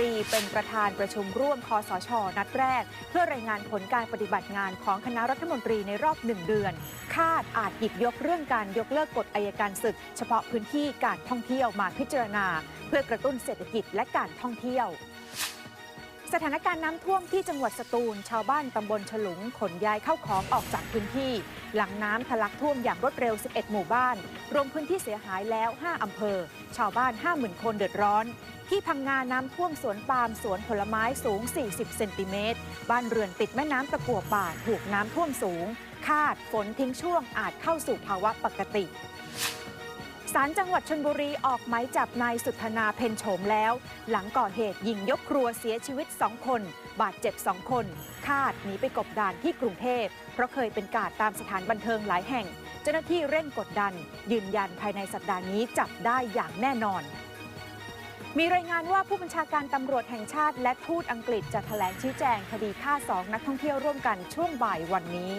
รี เป็นประธานประชุมร่วมคอสช นัดแรก เพื่อรายงานผลการปฏิบัติงานของคณะรัฐมนตรีในรอบหนึ่งเดือน คาดอาจหยิบยกเรื่องการยกเลิกกฎอายการศึก เฉพาะพื้นที่การท่องเที่ยวมาพิจารณา เพื่อกระตุ้นเศรษฐกิจและการท่องเที่ยวสถานการณ์น้ำท่วมที่จังหวัดสตูล ชาวบ้านตำบลฉลุงขนย้ายเข้าของออกจากพื้นที่ หลังน้ำทะลักท่วมอย่างรวดเร็ว 11 หมู่บ้าน รวมพื้นที่เสียหายแล้ว 5 อำเภอ ชาวบ้าน 50,000 คนเดือดร้อน ที่พังงาน้ำท่วมสวนปาล์มสวนผลไม้สูง 40 เซนติเมตร บ้านเรือนติดแม่น้ำตะกัวป่าถูกน้ำท่วมสูง คาดฝนทิ้งช่วงอาจเข้าสู่ภาวะปกติศาลจังหวัดชนบุรีออกหมายจับนายสุธนาเพนโฉมแล้ว หลังก่อเหตุยิงยกครัวเสียชีวิต 2 คน บาดเจ็บ 2 คน คาดหนีไปกบดานที่กรุงเทพ เพราะเคยเป็นกาดตามสถานบันเทิงหลายแห่ง เจ้าหน้าที่เร่งกดดัน ยืนยันภายในสัปดาห์นี้จับได้อย่างแน่นอน มีรายงานว่าผู้บัญชาการตำรวจแห่งชาติ และทูตอังกฤษจะแถลงชี้แจงคดีฆ่าสองนักท่องเที่ยวร่วมกันช่วงบ่ายวันนี้